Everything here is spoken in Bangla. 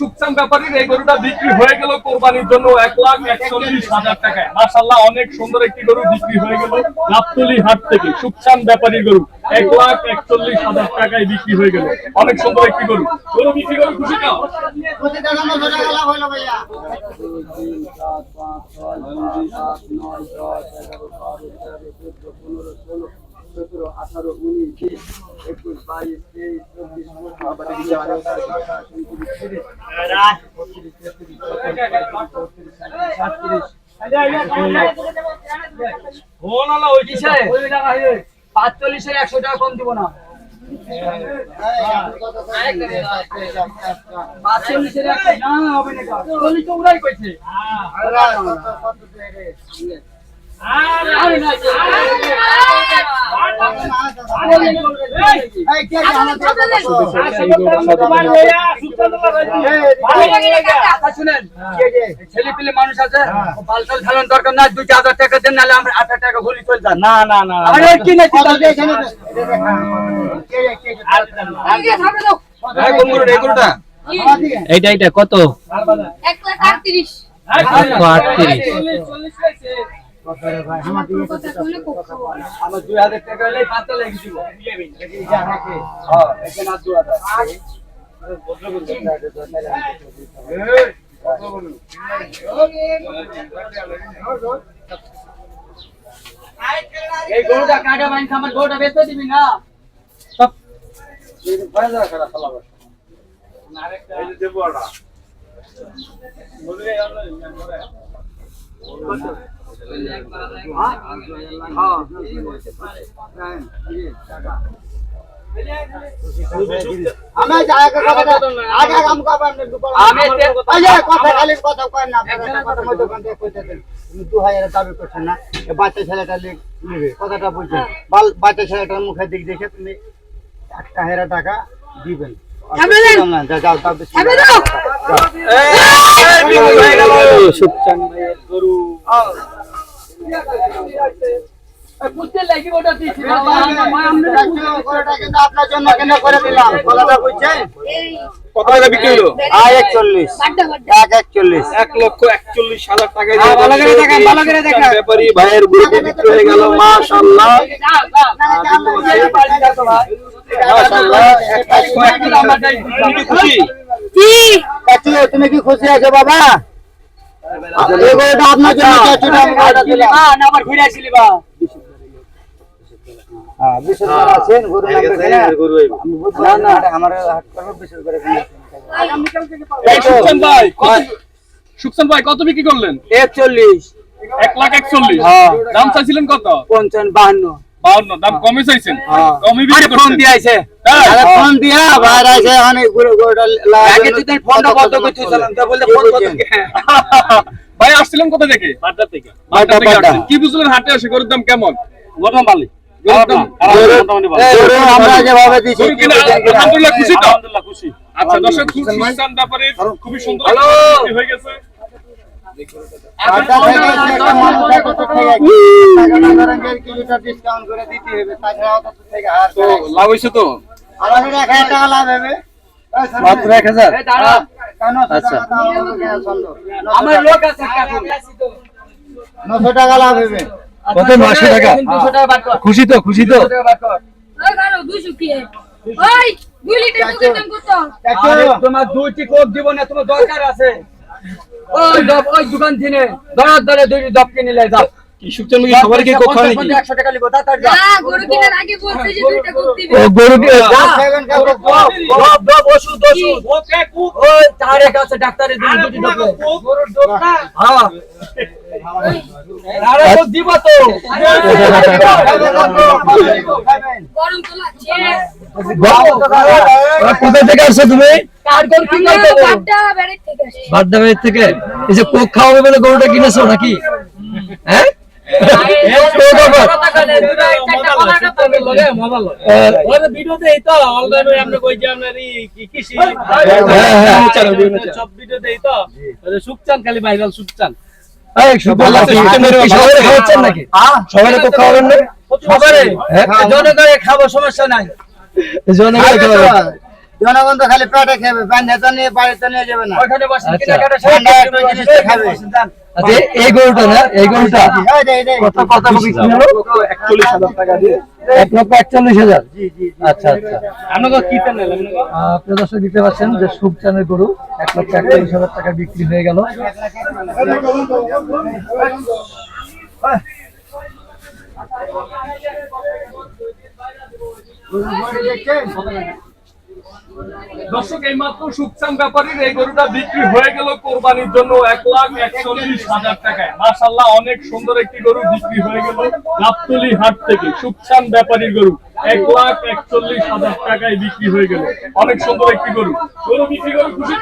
সুকসান ব্যাপারীর এই গরুটা বিক্রি হয়ে গেল কোরবানির জন্য এক লাখ একচল্লিশ হাজার টাকায়। মাসাল্লাহ অনেক সুন্দর একটি গরু বিক্রি হয়ে গেল গাবতলি হাট থেকে। সুকসান ব্যাপারীর গরু এক লাখ একচল্লিশ হাজার টাকায় বিক্রি হয়ে গেল। অনেক সুন্দর একটি গরু। গরু বিক্রি করে খুশি বিশ একুশ বাইশ তেইশ পাঁচচল্লিশের একশো টাকা কম দিব না পাঁচচল্লিশের একশো না হবে না, চল্লিশ তো কইছে। মানুষ আছে পালসাল খেলার দরকার না দুই হাজার টাকা দেন নাহলে আমরা আট টাকা ঘুরি চলে যান না না না কি নাকি এইটা এইটা কত? এক লাখ আটত্রিশ। একশো আটত্রিশ কথা শুনলে খুব খাব আমার দুই হাজার টাকা হলে পাঁচটা লেগে দিব হ্যাঁ এখানে আর দু হাজার। এই গরুটা কাটা বাইন আমার গরুটা বেচতে দিবি না? হাজার দাবি বাচ্চা ছেলেটা লি- কথাটা বলছেন বাল বাচ্চা ছেলেটার মুখের দিক দেখে তুমি একটা হাজার টাকা দিবেন। সুপচান ভাইয়ের গরু কত টাকা বিক্রি হলো একচল্লিশ বাড্ডা বাড্ডা এক একচল্লিশ এক লক্ষ একচল্লিশ হাজার টাকা ভালো করে দেখেন, ভালো করে দেখেন। ব্যাপারী ভাইয়ের গরুটি বিক্রি হয়ে গেল মাশাল্লাহ মাশাল্লাহ তুমি কি? খুশি জি চাচু তুমি কি খুশি আছো বাবা? আপনার জন্য চাচুটা আমি গরুটা দিলাম। না আবার ঘুরে আসিলি বা হ্যাঁ, বিশেষ করে আছেন, গরু লাগবে কিনা? আমি বুঝছি, না, না, আমার হাট করব, বিশেষ করে সুকসান ভাই কত সুকসান ভাই কত বিক্রি করলেন? একচল্লিশ। এক লাখ একচল্লিশ। হ্যাঁ। দাম চাইছিলেন কত? পঞ্চান্ন বাহান্ন। বাউন্ন দাম কমে চাইছেন। হ্যাঁ। কমই বিক্রি করছেন। ফোন দিয়া বাইরে আছে, অনেক গরু- গরুটা আগে তুই ফোনটা বন্ধ করছিলাম কত তা বলতে ফোন বলছেন? ভাই আসছিলেন কোথা থেকে বাড্ডা থেকে বাড্ডা, থেকে। কি বুঝলেন হাটে আসে গরুর দাম কেমন গরম বালি আচ্ছা দর্শক ব্যাপারে খুবই সুন্দর হয়ে গেছে করে করে। লাভ হয়েছে তো মাত্র এক হাজার নশো আচ্ছা। টাকা দাম হবে কেন চন্দ্র? নশো আমার লোক আছে নশো টাকা লাভ হবে। কত? নশো টাকা? দুশো টাকা বাদ কর। খুশি তো খুশি তো। তোমার দুইটি কোক দিব না তোমার দরকার আছে। ওই ওই দোকান থেকে। দরার দরে দুইটি দব কিনে যাও। দিবে। হ্যাঁ। আরে ও দিব তো। গরম তো লাগছে। ওরা কোথা থেকে আসছো তুমি? বাড্ডা বাড়ির থেকে? এই যে কোক খাওয়াবে বলে গরুটা কিনেছো নাকি? হ্যাঁ? খালি ভাইরাল সবাই খাওয়াবেন না? জনগণের খাব সমস্যা নাই জনগণ খাওয়াবেন জনগণ তো খালি পেটে খাবে বান্ধে নিয়ে বাড়িতে নিয়ে যাবে না ওইখানে আচ্ছা। কেনাকাটা খাবে আচ্ছা এই গরুটা না এই গরুটা এই দে, এই দে। কত কত বিক্রি হলো একচল্লিশ হাজার টাকা দিয়ে এক লক্ষ একচল্লিশ হাজার আচ্ছা আচ্ছা দর্শক দিতে পাচ্ছেন যে সুপচানের গরু এক লক্ষ একচল্লিশ হাজার টাকা বিক্রি হয়ে গেল দর্শক এই মাত্র সুকচান ব্যাপারীর এই গরুটা বিক্রি হয়ে গেল কোরবানির জন্য এক লাখ একচল্লিশ হাজার টাকায়। মাসাল্লাহ অনেক সুন্দর একটি গরু বিক্রি হয়ে গেল গাবতলি হাট থেকে। সুকচান ব্যাপারীর গরু এক লাখ একচল্লিশ হাজার টাকায় বিক্রি হয়ে গেল। অনেক সুন্দর একটি গরু। গরু বিক্রি করে খুশি